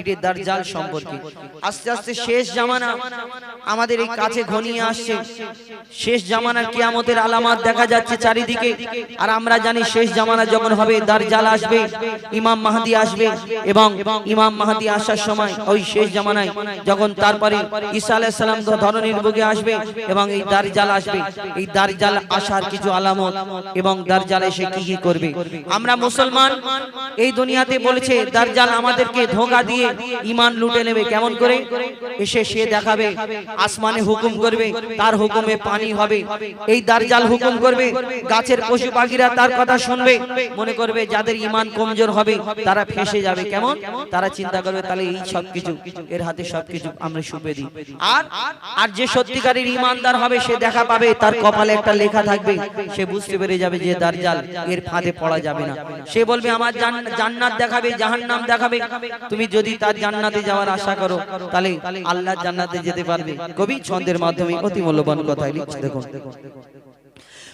এটি দার্জাল সম্পর্কে। আস্তে আস্তে শেষ জামানা আমাদের এই কাছে ঘনিয়ে আসছে। শেষ জামানার কিয়ামতের আলামত দেখা যাচ্ছে চারিদিকে। আর আমরা জানি শেষ জামানা যখন হবে দার্জাল আসবে ইমাম মাহাদি আসবে এবং ইমাম মাহাদি আসার সময় ওই শেষ জামানায় যখন তারপরে ঈসা আলাইহিস সালাম ধরনের বুকে আসবে এবং এই দার্জাল আসবে। এই দার্জাল আসার কিছু আলামত এবং দার্জাল এসে কি কি করবে? আমরা মুসলমান এই দুনিয়াতে বলেছে দার্জাল আমাদেরকে ধোঁকা দিয়ে ইমান লুটে নেবে কেমন করে? এসে সে দেখাবে, আসমানে হুকুম করবে, তার হুকুমে পানি হবে। এই দার্জাল হুকুম করবে, গাছের পশু পাখিরা তার কথা শুনবে, মনে করবে যাদের ইমান কমজোর হবে, তারা ফেসে যাবে। কেমন? তারা চিন্তা করবে, তাহলে এই সব কিছু এর হাতে সব কিছু আমরা শুপে দিই। আর আর যে সত্যিকারের ইমানদার হবে, সে দেখা পাবে, তার কপালে একটা লেখা থাকবে, সে বুঝতে পেরে যাবে যে দার্জাল এর ফাঁদে পড়া যাবে না। সে বলবে, আমার জান্নাত দেখাবে, জাহান্নাম দেখাবে। তুমি যদি তার জান্নাতে যাওয়ার আশা করো, তাহলে আল্লাহ জান্নাতে যেতে পারবে। কবি ছন্দের মাধ্যমে অতি মূল্যবান কথাই লিখছে দেখুন।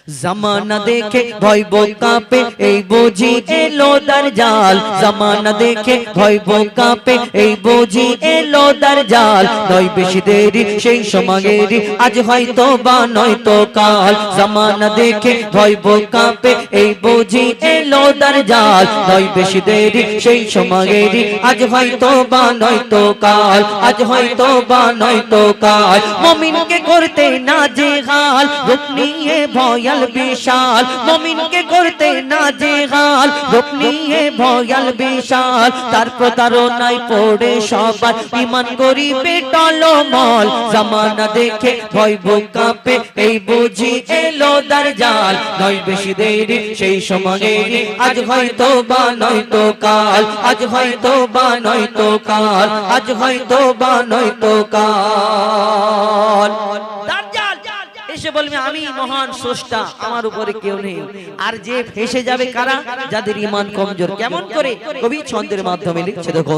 জামানা দেখে ভয় কাঁপে এই বুঝি এলো জাল। জামানা দেখে ভয় কাঁপে এই বুঝি এলো জাল। নয় বেশি দেরি সেই সমাগেরি আজ হয়তো বা নয়তো কাল। জামানা দেখে ভয় কাঁপে এই বুঝি এলো জাল। নয় বেশি দেরি সেই সমাগেরি আজ হয়তো বা নয়তো কাল। আজ হয়তো বা নয়তো কাল। মমিনকে করতে না যে হাল রূপ নিয়ে ভয়াল বিশাল। মমিনকে করতে না যে হাল রূপ নিয়ে ভয়াল বিশাল। তার প্রতারণায় পড়ে সবার ইমান করিবে টলমল। জামানা দেখে ভয় কাঁপে। এই বুঝি এলো দারজাল নয় বেশি দেরি, সেই সময়েরই। আজ হয়তো বা নয়তো কাল। আজ হয়তো বা নয়তো কাল। আজ হয়তো বা নয়তো কাল। দাজ্জাল এসে বলবে, আমি মহান স্রষ্টা, আমার উপরে কেউ নেই। আর যে ফেসে যাবে কারা? যাদের ইমান কমজোর। কেমন করে? কবি ছন্দের মাধ্যমে লিখছে, দেখো।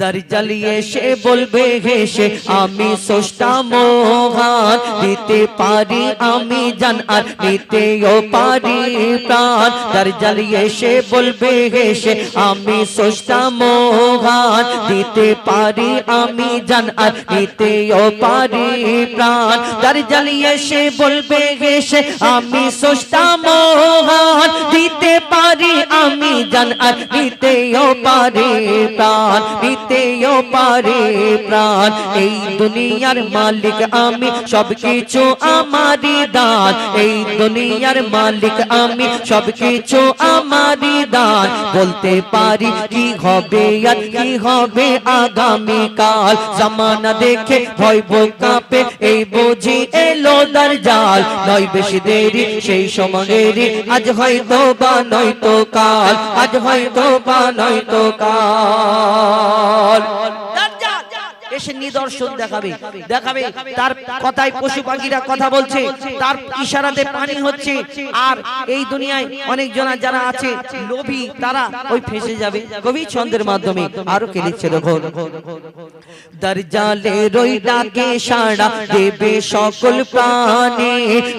দার্জালি এসে বলবে হেসে আমি স্রষ্টা মহান। দিতে পারি আমি জান, আর নিতেও পারি প্রাণ। দার্জালি এসে বলবে হেসে আমি স্রষ্টা মহান। দিতে পারি আমি জান, আর নিতেও পারি প্রাণ। দার্জালি সে বলবে গেছে আমি সস্তা মহান, দিতে পারি আমি জান আর দিতেও পারি প্রাণ। নিতেও পারি প্রাণ। এই দুনিয়ার মালিক আমি সব কিছু আমারই দান। এই দুনিয়ার মালিক আমি সব কিছু আমারই দান। বলতে পারি কি হবে আর কি হবে আগামী কাল। জামানা দেখে ভয় কাঁপে, এই বুঝি এলো দার জাল নয় বেশি দেরি, সেই সময়েরই। আজ হয়তো বা নয়তো কাল, আজ হয়তো বা নয়তো কাল। قال এসে নিদর্শন দেখাবে। দেখাবে। তার কথায় পশু পাখিরা কথা বলছে। তার ইশারাতে পানি হচ্ছে। আর এই দুনিয়ায় অনেক জনা যারা আছে লোভী তারা ওই ফেসে যাবে। কবি ছন্দের মাধ্যমে আরও কে লিখছে দেখো দরজালে রই ডাকে সাড়া দেবে সকল প্রাণী।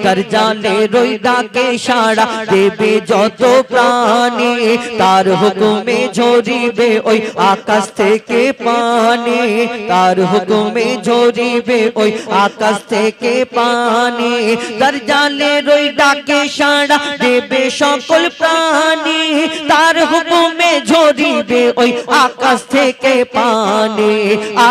দরজালে রই ডাকে সাড়া দেবে যত প্রাণী। তার হুকুমে ঝরিবে ওই আকাশ থেকে পানি। তার হুকুমে ঝরিবে ওই আকাশ থেকে পানি। দরজালে রই ডাকে সাড়া দেবে সকল প্রাণী। তার হুকুমে ঝরিবে ওই আকাশ থেকে পানি,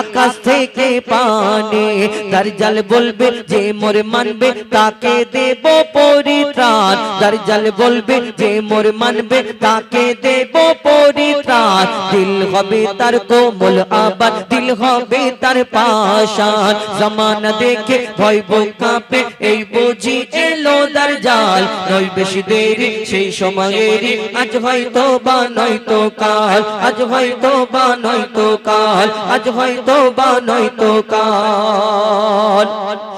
আকাশ থেকে পানি। দরজাল বলবে যে মোর মানবে তাকে দেব পরিত্রাণ। দরজাল বলবে যে মোর মানবে তাকে দেব পরিত্রাণ। দিল হবে তার কোমল আবার, দিল হবে তার পাশান জামানা দেখে ভয় কাঁপে, এই বুঝি এলো দরজাল। নয় বেশি দেরি, সেই সময়েরই। আজ হয়তো বা নয়তো কাল, আজ হয়তো বা নয়তো কাল, আজ হয়তো বা নয়তো কাল।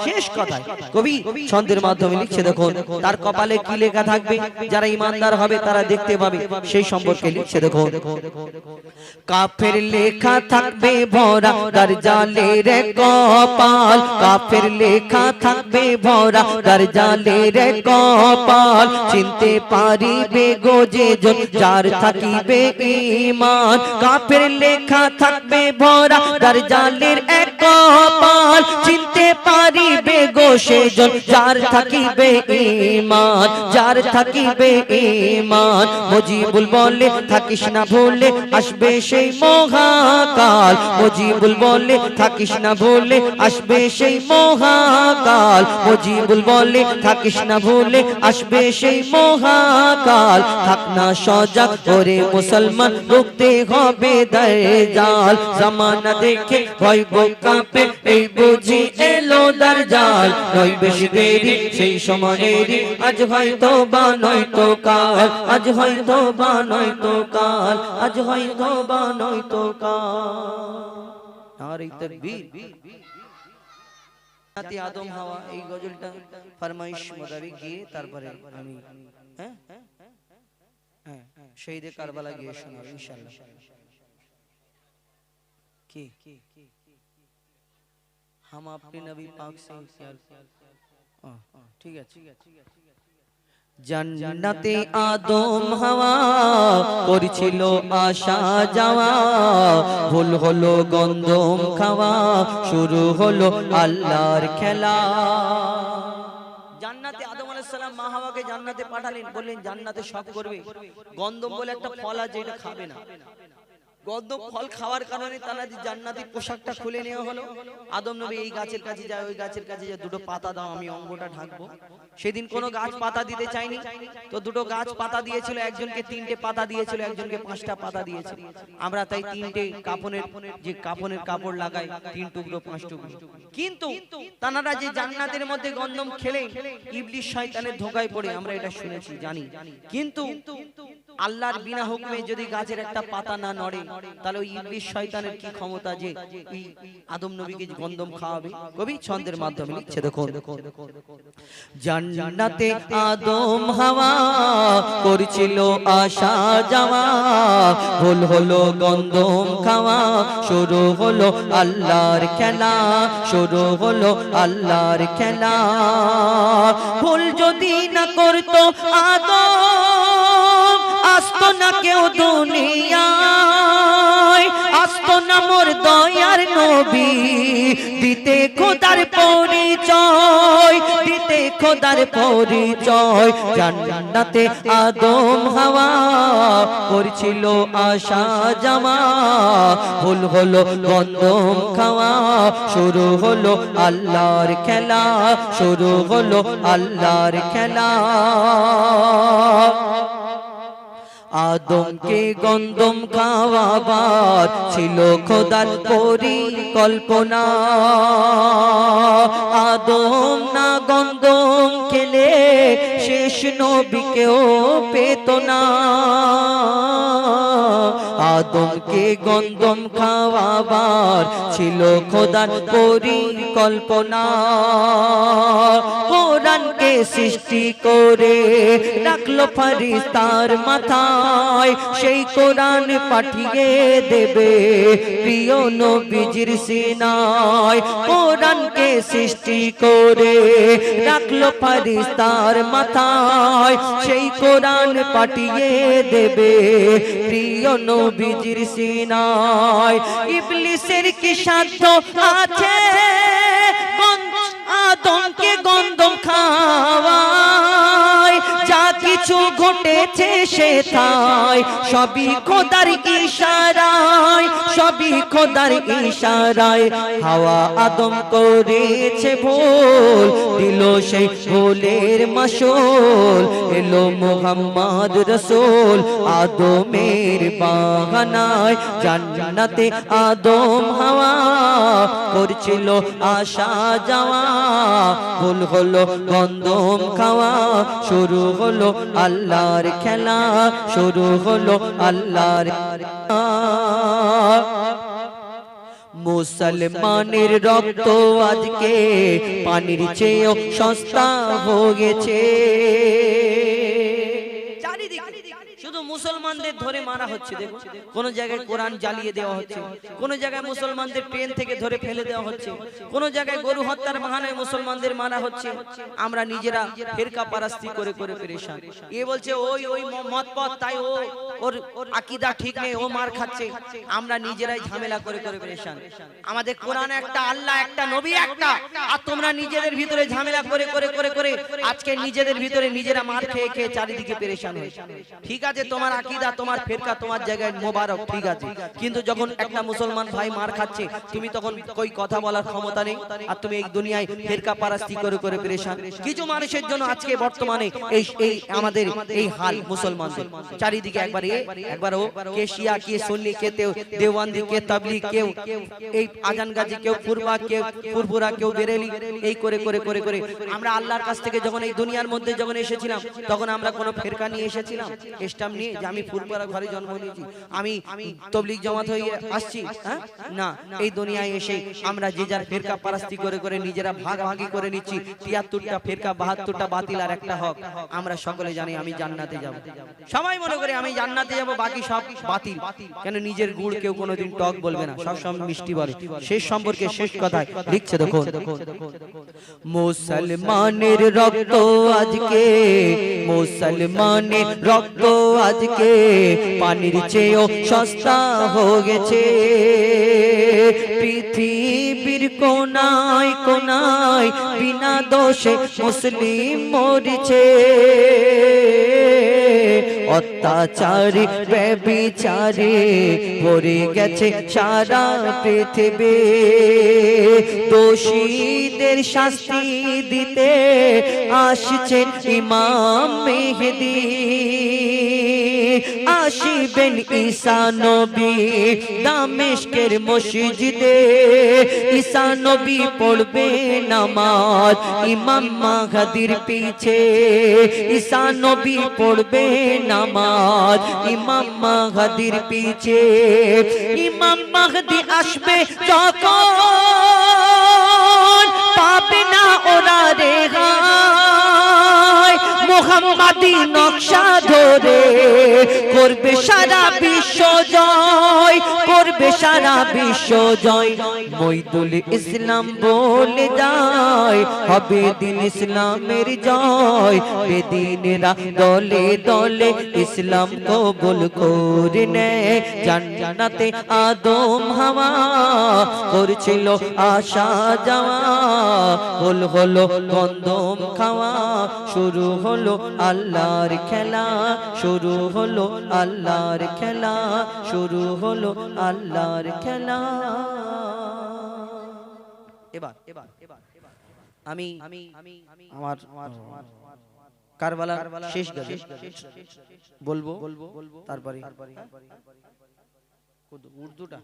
শেষ কথায় কবি ছন্দের মাধ্যমে লিখছে, দেখুন, তার কপালে কি লেখা থাকবে? যারা ইমানদার হবে, তারা দেখতে পাবে। সেই সম্পর্কে লিখছে, দেখুন, কাফের লেখা থাকবে ভরা, তার জালে রে কপাল, কাফের লেখা থাকবে ভরা। তার জালে রে কপাল, চিনতে পারিবে গোজে জন, যার থাকিবে ইমান কাফের লেখা থাকবে ভরা তার জালের এক কপাল, চিনতে পারিবে গো সেজন যার থাকিবে ইমান যার থাকিবে ইমান মজিবুল বলে, থাকিস না ভুলে, আসবে সেই মহাকাল। মজিবুল বলে থাকিস না ভুলে আসবে সেই মহাকাল। মজিবুল বলে, থাকিস না ভুলে আসবে সেই মহাকাল। থাক না সজাগ করে মুসলমান, রুখতে হবে দাল জামানা দেখে ভয় কাঁপে, এই বুঝি এলো দার জাল নয় বেশি দেরি, সেই সময়েরই, আজ হয়তো বা নয়তো কাল। আজ হয়তো বা নয়তো কাল, আজ হয়তো বা নয়তো কাল। আর এই তাকবীর নাতি আদম হাওয়া এই গজলটা ফরমাইশ মোতাবেক গিয়ে তারপরে আমি হ্যাঁ হ্যাঁ শহীদে কারবালা গিয়ে শোনাবো ইনশাআল্লাহ কি हम अपने नबी पाक से प्यार আহ, ঠিক আছে জান্নাতে আদম হাওয়া করছিল আশা যাওয়া। ভুল হলো গন্ধম খাওয়া। শুরু হলো আল্লাহর খেলা। জান্নাতে আদম আলাইসালাম সালাম মা হাওয়াকে জান্নাতে পাঠালেন। বললেন জান্নাতে সব করবে? গন্ধম বলে একটা ফল আছে এটা খাবে না। গন্ধম ফল খাওয়ার কারণে তারা জান্নাতি পোশাকটা খুলে নেওয়া হলো। আদম নবী এই গাছের কাছে যায়, ওই গাছের কাছে যায় দুটো পাতা দাও, আমি অঙ্গটা ঢাকবো। সেদিন কোনো গাছ পাতা দিতে চাইনি। তো দুটো গাছ পাতা দিয়েছিল, একজনকে তিনটে পাতা দিয়েছিল, একজনকে পাঁচটা পাতা দিয়েছিল। আমরা তাই তিনটে কাপনের যে কাপনের কাপড় লাগাই, তিন টুকরো, পাঁচ টুকরো। কিন্তু তানারা যে জান্নাতের মধ্যে গন্ধম খেলে ইবলিশ শয়তানের ধোকায় পড়ে, আমরা এটা শুনেছি, জানি। কিন্তু আল্লাহর বিনা হুকুমে যদি গাছের একটা পাতা না নড়ে তাহলে ওই ইবলিশ শয়তানের কি ক্ষমতা যে এই আদম নবীকে গন্ধম খাওয়াবে। কবি ছন্দের মাধ্যমে লিখছে দেখো জান্নাতে আদম হাওয়া করছিল আশা যাওয়া। ভুল হলো গন্ধম খাওয়া। শুরু হলো আল্লাহর খেলা। শুরু হলো আল্লাহর খেলা। ভুল যদি না করতো আদম কেউ দুনিয়ায় আসতো না মোর দয়ার নবী। দিতে খোদার পরিচয়, দিতে খোদার পরিচয়। জান্নাতে আদম হাওয়া করছিল আশা জামা। ভুল হলো গন্ধম খাওয়া, শুরু হলো আল্লাহর খেলা, শুরু হলো আল্লাহর খেলা। আদমকে গন্দম খাওয়াবার ছিল খোদার পরিকল্পনা। আদম না গন্দম খেলে শেষ নবীকেও পেত না আদমকে গন্ধম খাওয়াবার ছিল খোদার পরিকল্পনা। কোরআনকে সৃষ্টি করে রাখল ফারিস্তার মাথায়। সেই কোরআন পাঠিয়ে দেবে প্রিয় নবীজির সিনায়। কোরআনকে সৃষ্টি করে রাখল ফারিস্তার মাথায়। সেই কোরআন পাঠিয়ে দেবে। প্রিয় নবীজির সিনায় ইবলিসের কি সাধ্য আছে? গন্ধ আদমকে গন্ধম খাওয়ায় যা কিছু ঘটেছে সে তাই সবই খোদার ইশারায়, সবই খোদার ইশারায়। হাওয়া আদম করেছে ভুল দিল সেই ভুলের মাসুল। এলো মোহাম্মদ রসুল আদমের বাগানায় জান্নাতে আদম হাওয়া করছিল আশা যাওয়া। ভুল হলো গন্ধম খাওয়া। শুরু হলো আল্লাহর খেলা। শুরু হলো আল্লাহর মুসলমানের রক্ত আজকে পানির চেয়েও সস্তা চারিদিকে শুধু মুসলমানদের ধরে মারা হচ্ছে দেখো কোন জায়গায় কোরআন জ্বালিয়ে দেওয়া হচ্ছে, কোন জায়গায় মুসলমানদের ট্রেন থেকে ধরে ফেলে দেওয়া হচ্ছে, কোন জায়গায় গরু হত্যার বাহানায় মুসলমানদের মারা হচ্ছে। আমরা নিজেরা ফেরকা পারাস্তি করে করে পেরেশান। এ বলছে, ওই ওই মত পথ তাই ও, ওর আকিদা ঠিক নেই, ও মার খাচ্ছে। আমরা নিজেরাই ঝামেলা করে করে পেরেশান। আমাদের কোরআন একটা, আল্লাহ একটা, নবী একটা। আর তোমরা নিজেদের ভিতরে ঝামেলা করে করে করে করে, আজকে নিজেদের ভিতরে নিজেরা মার খেয়ে খেয়ে চারিদিকে পেরেশান হয়েছে ঠিক আছে, তোমার আকিদা, তোমার ফেরকা, তোমার জায়গায় মোবারক, ঠিক আছে। কিন্তু যখন একটা মুসলমান ভাই মার খাচ্ছে, তুমি তখন কই কথা বলার ক্ষমতা নেই? আর তুমি এই দুনিয়ায় ফেরকা পারাস্তি করে করে পেরেশান। কিছু মানুষের জন্য আজকে বর্তমানে এই এই আমাদের এই হাল মুসলমানদের। চারিদিকে একবার এ একবার ও কে শিয়া, কে সুন্নি, কে তেও দেওয়ান্দি কে তাবলিগ, কেউ এই আজান গাজী কেউ পূর্বা কেউ ফুরফুরা, কেউ বেরেলি, এই করে করে করে করে। আমরা আল্লাহর কাছ থেকে যখন এই দুনিয়ার মধ্যে যখন এসেছিলাম, তখন আমরা কোনো ফেরকা নিয়ে এসেছিলাম? স্টাম নিয়ে? যে আমি ফুরফুরা ঘরে জন্ম নিয়েছি। আমি তবলিগ জমাত হয়ে আসছি হ্যাঁ? না এই দুনিয়ায় এসে আমরা যে যার ফেরকা পারাস্তি করে করে নিজেরা ভাগাভাগি করে নিচ্ছি। তিয়াত্তরটা ফেরকা বাহাত্তরটা বাতিল আর একটা হক। আমরা সকলে জানি আমি জান্নাতে যাব। সবাই মনে করে আমি জান্নাতে যাব বাকি সব বাতিল। কেন নিজের গুড় কেউ কোনোদিন টক বলবে না। সব সময় মিষ্টি বলে। শেষ সম্পর্কে শেষ কথায় লিখছে দেখো মুসলমানের রক্ত আজকে মুসলমানের রক্ত আজকে পানির চেয়েও সস্তা হয়ে গেছে পৃথিবীর কোনায় কোনায় বিনা দোষে মুসলিম মরিছে। অত্যাচারী, ব্যবিচারে ভরে গেছে সারা পৃথিবী। দোষীদের শাস্তি দিতে আসছেন ইমাম মেহেদি। আসিবেন ঈসা নবী। দামেশকের মসজিদে ঈসা নবী পড়বে নামাজ। ইমাম মাহাদির পিছে ঈসা নবী পড়বে নামাজ। ইমাম মাহাদির পিছে ইমাম মাহদি আসবে যখন। পাবে না ওরা রেহাই। মোহাম্মদী নকশা ধরে করবে সারা বিশ্ব জয়, করবে সারা বিশ্ব জয়। মইদুল ইসলাম বলে যায়, হবে দিন ইসলামের জয়। বেদিনেরা দলে দলে ইসলাম কবুল করে জান্নাতে আদম হাওয়া করছিল আশা যাওয়া। হল হলো গন্ধম খাওয়া, শুরু হলো আল্লাহর খেলা। শুরু হলো আল্লাহর খেলা শুরু হলো আল্লাহর খেলা। এবার এবার এবার আমি আমি আমি আমার আমার কারবালা শেষ বলব বলব তারপরে। উর্দুটা?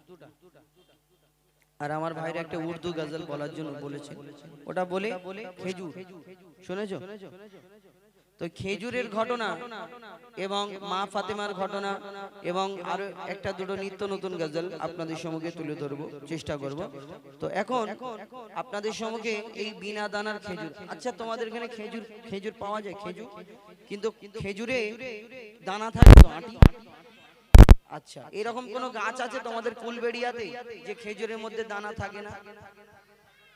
আর আমার ভাইরা একটা উর্দু গজল বলার জন্য বলেছে। ওটা বলে খেজুর। শুনেছো? তো খেজুরের ঘটনা এবং মা ফাতেমার ঘটনা এবং আরও একটা দুটো নিত্য নতুন গজল আপনাদের সম্মুখে তুলে ধরবো চেষ্টা করব। তো এখন আপনাদের সম্মুখে এই বিনা দানার খেজুর। আচ্ছা তোমাদের এখানে খেজুর খেজুর পাওয়া যায় খেজুর কিন্তু খেজুরে দানা থাকে তো আটি আচ্ছা এরকম কোন গাছ আছে তোমাদের কুলবেড়িয়াতে যে খেজুরের মধ্যে দানা থাকে না?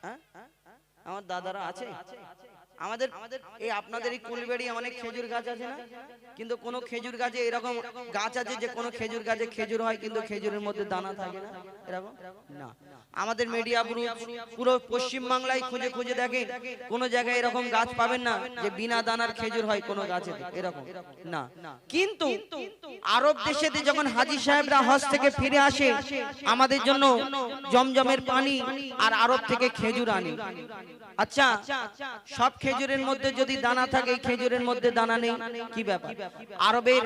হ্যাঁ? আমার দাদারা আছে। আমাদের এই আপনাদের এই কুলবেড়ি অনেক খেজুর গাছ আছে না? কিন্তু কোন খেজুর গাছে এরকম গাছ আছে যে কোন খেজুর গাছে খেজুর হয় কিন্তু খেজুরের মধ্যে দানা থাকে না? এরকম? না। আমাদের মিডিয়া পুরো পশ্চিম বাংলায় খুঁজে খুঁজে দেখেন। কোন জায়গায় এরকম গাছ পাবেন না যে বিনা দানার খেজুর হয় কোন গাছে এরকম। না। কিন্তু আরব দেশেতে যখন হাজি সাহেবরা হজ থেকে ফিরে আসে আমাদের জন্য জমজমের পানি আর আরব থেকে খেজুর আনে আচ্ছা সব খেজুরের মধ্যে যদি দানা থাকে খেজুরের মধ্যে দানা নেই কি ব্যাপার? আরবের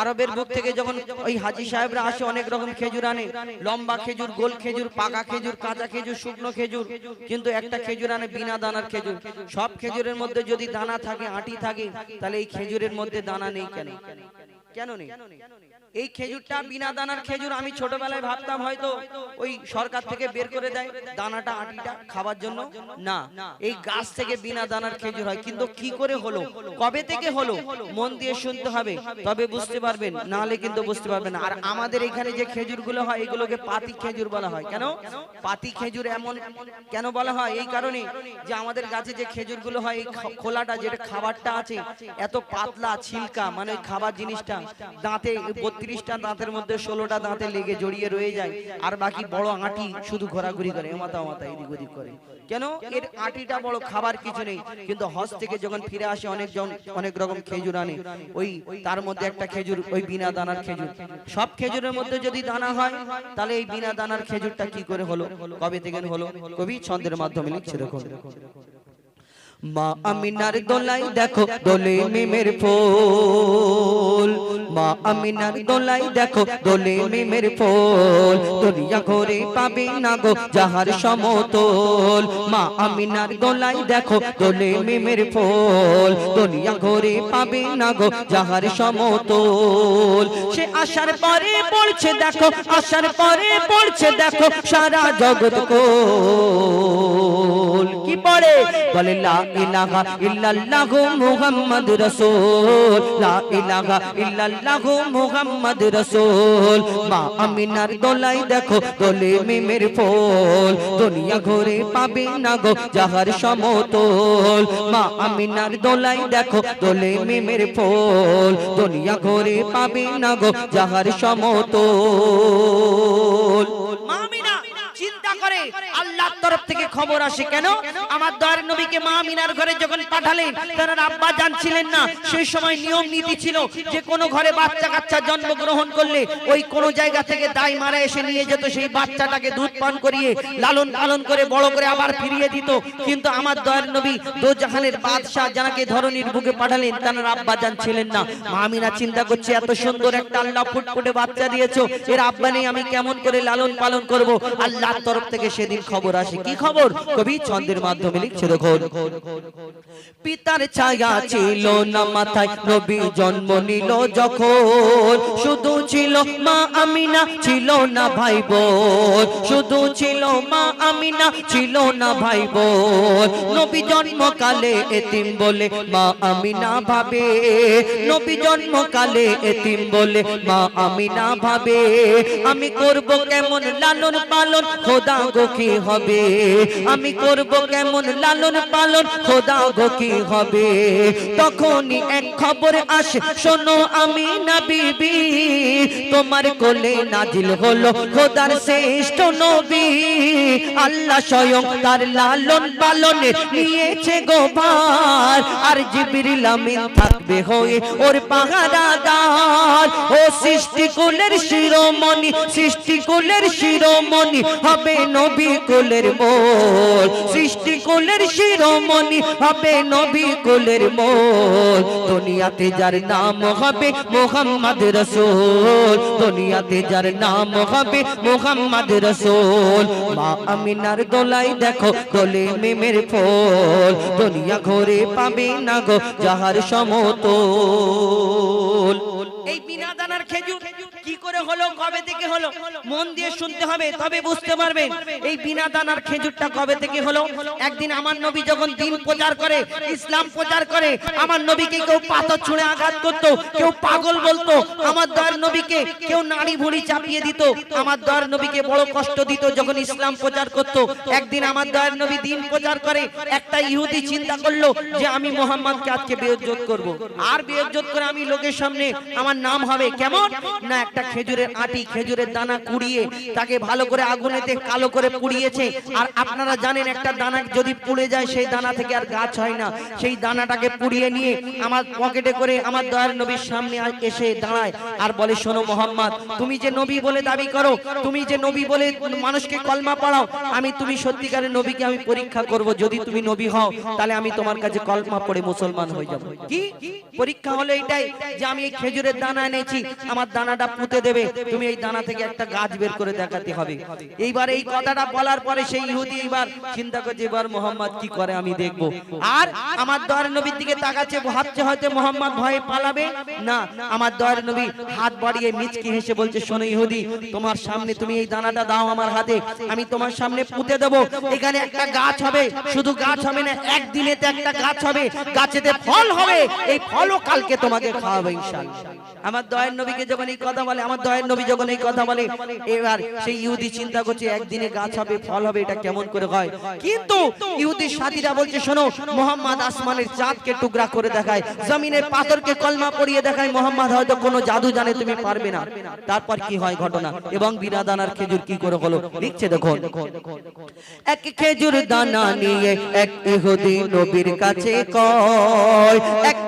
আরবের বুক থেকে যখন ওই হাজি সাহেবরা আসে অনেক রকম খেজুর আনে। লম্বা খেজুর গোল খেজুর পাকা খেজুর কাঁচা খেজুর শুকনো খেজুর। কিন্তু একটা খেজুর আনে বিনা দানার খেজুর। সব খেজুরের মধ্যে যদি দানা থাকে আটি থাকে তাহলে এই খেজুরের মধ্যে দানা নেই কেন? কেন নেই? এই খেজুরটা বিনা দানার খেজুর আমি ছোটবেলায় ভাবতাম হয়তো ওই সরকার থেকে বের করে দেয় দানাটা আটিটা খাবার জন্য? না এই গাছ থেকে বিনা দানার খেজুর হয়। কিন্তু কি করে হলো? কবে থেকে হলো? মন দিয়ে শুনতে হবে। তবে বুঝতে পারবেন। নাহলে কিন্তু বুঝতে পারবেন। আর আমাদের এখানে যে খেজুরগুলো হয় এগুলোকে পাতি খেজুর বলা হয়। কেন? পাতি খেজুর এমন কেন বলা হয়? এই কারণে যে আমাদের গাছে যে খেজুরগুলো হয় এই খোলাটা যেটা খাবারটা আছে এত পাতলা ছিলকা মানে খাবার জিনিসটা দাঁতে বত্রিশটা দাঁতের মধ্যে ষোলোটা দাঁতে লেগে জড়িয়ে রয়ে যায়, আর বাকি বড় আঁটি শুধু ঘোরাঘুরি করে এমাতা মাথা এদিক ওদিক করে। কেন? এর আঁটিটা বড় খাবার কিছু নেই, কিন্তু হজ থেকে যখন ফিরে আসে অনেকজন, অনেক রকম খেজুর আনে। ওই তার মধ্যে একটা খেজুর, ওই বিনা দানার খেজুর। সব খেজুরের মধ্যে যদি দানা হয়, তাহলে এই বিনা দানার খেজুরটা কি করে হলো? কবে থেকে হলো? কবি ছন্দের মাধ্যমে লিখছে দেখো মা আমিনার দোলাই দেখো দোলে মিমের ফুল। মা আমিনার দোলাই দেখো দোলে মিমের ফুল। দুনিয়া ঘরে পাবে না গো যাহার সমতল। মা আমিনার দোলাই দেখো দোলে মিমের ফুল। দুনিয়া ঘরে পাবে না গো যাহার সমতল। সে আসার পরে পড়ছে দেখো, আসার পরে পড়ছে, দেখো, সারা জগৎ কি পড়ে? বলে মুহাম্মদ মুহাম্মদ মা আমিনার দোলাই দেখো, দোলে মিমের ফুল। দুনিয়া ঘুরে পাবে না গো, যাহার সমতল। মা আমিনার দোলাই দেখো, দোলে মিমের ফুল। দুনিয়া ঘুরে না গো, যাহার মতো আল্লাহর তরফ থেকে খবর আসে কেন? আমার দয়ার নবীকে মা আমিনার ঘরে যখন পাঠালেন তার আব্বা জানছিলেন না। সেই সময় নিয়ম নীতি ছিল যে কোনো ঘরে বাচ্চা কাচ্চা জন্মগ্রহণ করলে ওই কোন জায়গা থেকে দাই মারা এসে নিয়ে যেত সেই বাচ্চাটাকে দুধ পান করিয়ে লালন পালন করে বড় করে আবার ফিরিয়ে দিত। কিন্তু আমার দয়ার নবী দোজাহানের বাদশাহ যাকে ধরনীর বুকে পাঠালেন তার আব্বা জানছিলেন না। মা আমিনা চিন্তা করছে এত সুন্দর একটা আল্লাহ ফুটফুটে বাচ্চা দিয়েছ। এর আব্বা নেই আমি কেমন করে লালন পালন করব আল্লাহর তরফ থেকে সেদিন খবর আসে। কি খবর? কবি ছন্দের মাধ্যমে লিখছে দেখো পিতার ছায়া ছিল না মাথায় নবী জন্ম নিল যখন। শুধু ছিল মা আমিনা, ছিল না ভাই বোন শুধু ছিল মা আমিনা, ছিল না ভাই বোন নবী জন্মকালে এতিম বলে মা আমিনা ভাবে। নবী জন্মকালে এতিম বলে মা আমিনা ভাবে। আমি করব কেমন লালন পালন খোদা গো কি হবে? আমি করব কেমন লালন পালন? খোদা গো, কি হবে? তখনই এক খবর আসে, শোনো আমি না বিবি, তোমার কোলে নাজিল হলো খোদার শ্রেষ্ঠ নবী। আল্লাহ স্বয়ং তার লালন পালনে নিয়েছে গোবার আর জিবরিল আমিন থাকবে হয়ে ওর পাহারাদার। ও সৃষ্টি কুলের শিরোমণি সৃষ্টি কুলের শিরোমণি হবে নবী। কুলের মোল। সৃষ্টি কুলের শিরোমণি হবে নবী কুলের মোল। দুনিয়াতে যার নাম হবে মোহাম্মদ রসুল। দুনিয়াতে যার নাম হবে মোহাম্মদ রসুল। মা আমিনার দোলাই দেখো দোলে মেমের ফল। দুনিয়া ঘরে পাবে না গো যাহার সমতল। এই বিনা দানার খেজুর। কি করে হলো, কবে থেকে হলো? মন দিয়ে শুনতে হবে, তবে বুঝতে পারবেন এই বিনা দানার খেজুরটা কবে থেকে হলো? একদিন আমার নবী যখন দিন প্রচার করে, ইসলাম প্রচার করে, আমার নবীকে কেউ পাথর ছুঁড়ে আঘাত করতো, কেউ পাগল বলতো, আমার দয়ার নবীকে কেউ নাড়ি ভুড়ি চাপিয়ে দিত, আমার দয়ার নবীকে বড় কষ্ট দিত যখন ইসলাম প্রচার করতো। একদিন আমার দয়ার নবী দিন প্রচার করে, একটা ইহুদি চিন্তা করল যে আমি মোহাম্মদকে আজকে বেয়জ্জত করব। আর বেয়জ্জত করে আমি লোকের সামনে, আমার নাম হবে কেমন না একটা খেজুরের আটি খেজুরের দানা কুড়িয়ে তাকে ভালো করে আগুনেতে কালো করে পুড়িয়েছে। আর আপনারা জানেন একটা দানা যদি পুড়ে যায় সেই দানা থেকে আর গাছ হয় না। সেই দানাটাকে পুড়িয়ে নিয়ে আমার পকেটে করে আমার দয়ার নবীর সামনে এসে দাঁড়ায় আর বলে শোনো মোহাম্মদ তুমি যে নবী বলে দাবি করো তুমি যে নবী বলে মানুষকে কলমা পড়াও আমি তুমি সত্যিকারের নবীকে আমি পরীক্ষা করব। যদি তুমি নবী হও তাহলে আমি তোমার কাছে কলমা পড়ে মুসলমান হয়ে যাব। কি? পরীক্ষা হলো এটাই যে আমি এই খেজুরের দানা এনেছি আমার দানাটা পুঁতে দেবে। তুমি এই দানা থেকে একটা গাছ বের করে দেখাতে হবে। এইবার এই কথাটা বলার পরে সেই ইহুদি এবার চিন্তা করছে, এবার মোহাম্মদ কি করে আমি দেখব? আর আমার দয়ার নবীর দিকে তাকাচ্ছে, ভাবছে হয়তো মোহাম্মদ ভয়ে পালাবে? না, আমার দয়ার নবী হাত বাড়িয়ে মিচকি হেসে বলছে, শোনো ইহুদি, তোমার সামনে তুমি এই দানাটা দাও আমার হাতে, আমি তোমার সামনে পুঁতে দেবো। এখানে একটা গাছ হবে, শুধু গাছ হবে না, একদিনেতে একটা গাছ হবে, গাছেতে ফল হবে, এই ফলও কালকে তোমাকে খাওয়াবে ইনশাআল্লাহ। আমার দয়ের নবীকে যখন এই কথা বলে, আমার দয়ের নবী যখন এই কথা বলে, এবার সেই ইহুদি চিন্তা করছে, একদিনে গাছ হবে, ফল হবে, এটা কেমন করে হয়? কিন্তু ইহুদির সাথীরা বলছে, শোনো, মোহাম্মদ আসমানের চাঁদকে টুকরা করে দেখায়, জমিনের পাথরকে কলমা পড়িয়ে দেখায়, মোহাম্মদ হয়তো কোনো জাদু জানে, তুমি পারবে না। তারপর কি হয় ঘটনা? এবং বিনাদানার খেজুর কি করে হলো? লিখছে দেখো এক খেজুর দানা নিয়ে এক ইহুদি নবীর কাছে কয়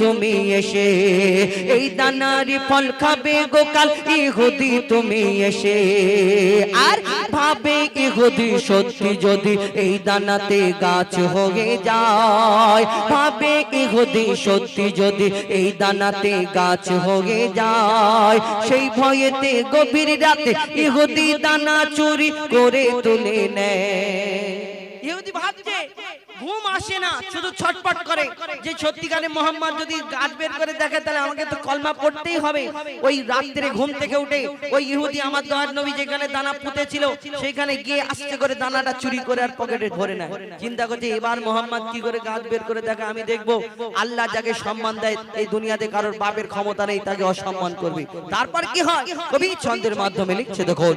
তুমি এসে, এই দানারি ফল খাবে গোকাল ইহুদি তুমি এসে। আর ভাবে ইহুদি সত্যি যদি এই দানাতে গাছ হয়ে যায়, ভাবে ইহুদি সত্যি যদি এই দানাতে গাছ হয়ে যায়। সেই ভয়েতে গভীর রাতে ইহুদি দানা চুরি করে তুলে নেয়। ইহুদি ভাবছে ঘুম আসে না শুধু ছটপট করে। যে সত্যিকারে মোহাম্মদ যদি গাছ বের করে দেখে তাহলে আমাকে তো কলমা পড়তেই হবে। ওই রাত্রে ঘুম থেকে উঠে ওই ইহুদি আমার দয়ার নবী যেখানে দানা পুঁতে ছিল সেখানে গিয়ে আস্তে করে দানাটা চুরি করে আর পকেটে ধরে নেয় চিন্তা করছে এবার মোহাম্মদ কি করে গাছ বের করে দেখে আমি দেখব? আল্লাহ যাকে সম্মান দেয় এই দুনিয়াতে কারোর বাপের ক্ষমতা নেই তাকে অসম্মান করবে। তারপর কি হয়? কবি ছন্দের মাধ্যমে লিখছে দেখো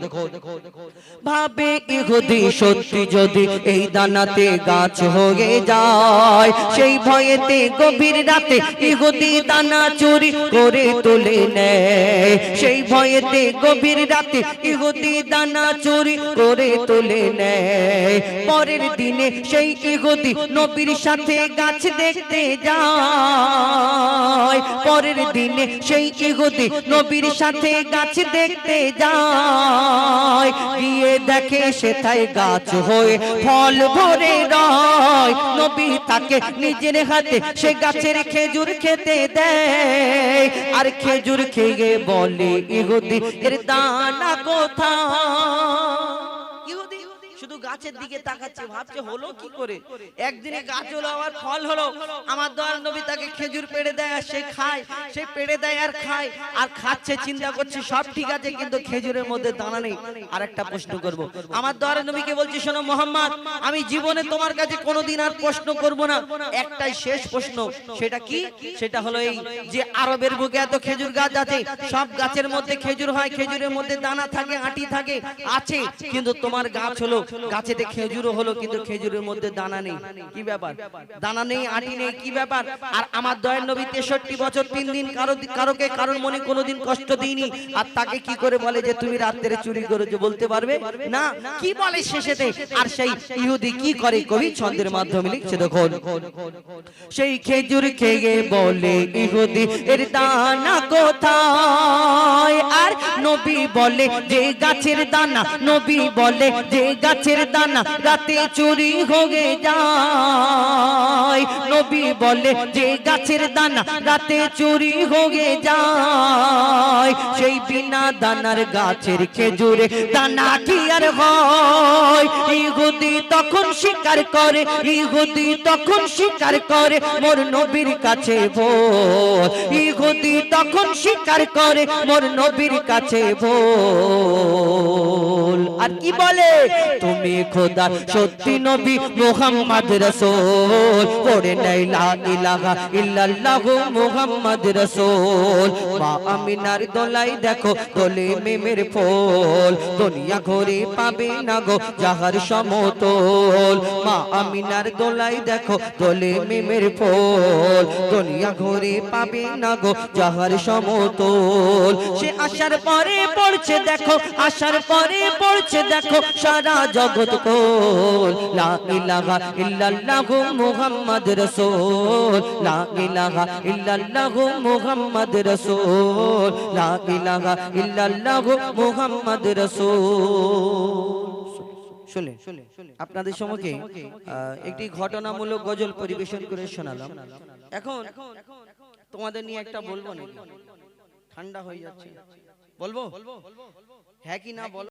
ভাবে ইহুদি সত্যি যদি এই দানাতে গাছ হয়ে যায়। সেই ভয়েতে গভীর রাতে ইহুদি দানা চুরি করে তুলে নেয়। সেই ভয়েতে গভীর রাতে ইহুদি দানা চুরি করে তুলে নেয়। পরের দিনে সেই ইহুদি নবীর সাথে গাছ দেখতে যায়। পরের দিনে সেই ইহুদি নবীর সাথে গাছ দেখতে যায়। গিয়ে দেখে সেথায় গাছ হয়ে ফল ভরে রয়। নবী তাকে নিজের হাতে সে গাছের খেজুর খেতে দেয়। আর খেজুর খেয়ে বলে, ইহুদি, এর দানা কোথায়? গাছের দিকে তাকাচ্ছে ভাবছে হলো কি করে? একদিনে গাছ হলো আবার ফল হলো। আমার দয়াল নবী তাকে খেজুর পেড়ে দেয় আর সে খায়। সে পেড়ে দেয় আর খায়। আর খাচ্ছে চিন্তা করছে সব ঠিক আছে কিন্তু খেজুরের মধ্যে দানা নেই। আর একটা প্রশ্ন করব। আমার দয়াল নবীকে বলছি শোনো মোহাম্মদ আমি জীবনে তোমার কাছে কোনোদিন আর প্রশ্ন করব না। একটাই শেষ প্রশ্ন সেটা কি? সেটা হলো এই যে আরবের বুকে এত খেজুর গাছ আছে সব গাছের মধ্যে খেজুর হয় খেজুরের মধ্যে দানা থাকে আটি থাকে আছে কিন্তু তোমার গাছ হলো গাছেতে খেজুরও হলো, কিন্তু খেজুরের মধ্যে দানা নেই। কি ব্যাপার? দানা নেই, আটি নেই, কি ব্যাপার? আর আমার দয়ের নবী তেষট্টি বছর, তিন দিন কারও কারোকে কারোর মনে কোনোদিন কষ্ট দিইনি। আর তাকে কি করে বলে যে তুমি রাত্রে চুরি করেছ বলতে পারবে? না, কি বলে শেষেতে? আর সেই ইহুদি কি করে? কবি ছন্দের মাধ্যমে লিখছে, দেখুন। সেই খেজুর খেয়ে বলে ইহুদি, এর দানা কোথায়? আর নবী বলে, যে গাছের দানা, নবী বলে, যে গাছের দানা রাতে চুরি হয়ে যায়। নবী বলে, যে গাছের দানা রাতে চুরি হয়ে যায়। সেই বিনা দানার গাছের খেজুরে দানা কি আর হয়। ইহুদি তখন স্বীকার করে, ইহুদি তখন স্বীকার করে, মোর নবীর কাছে ভোর ইহুদি তখন স্বীকার করে, মোর নবীর কাছে কাছে বো ভোল আর কি বলে? তুমি খোদার সত্যি নবী মোহাম্মদ রসুল। পড়ে নাই লা ইলাহা ইল্লাল্লাহু মোহাম্মদ রসুল। মা আমিনার দোলাই দেখো, দোলে মেমের ফল। দুনিয়া ঘরে পাবে না গো যাহার সমতল। মা আমিনার দোলাই দেখো, দোলে মেমের ফল। দুনিয়া ঘরে পাবে না গো যাহার সমতল। সে আসার পরে পড়ছে, দেখো, আসার পরে পড়ছে দেখো সারা জগৎ মুহাম্মদ মুহাম্মদ মুহাম্মদ আপনাদের একটি ঘটনামূলক গজল পরিবেশন করে শোনালাম। এখন তোমাদের নিয়ে একটা বলব না ঠান্ডা হয়ে যাচ্ছে। বলব? হ্যাঁ কি না বলো?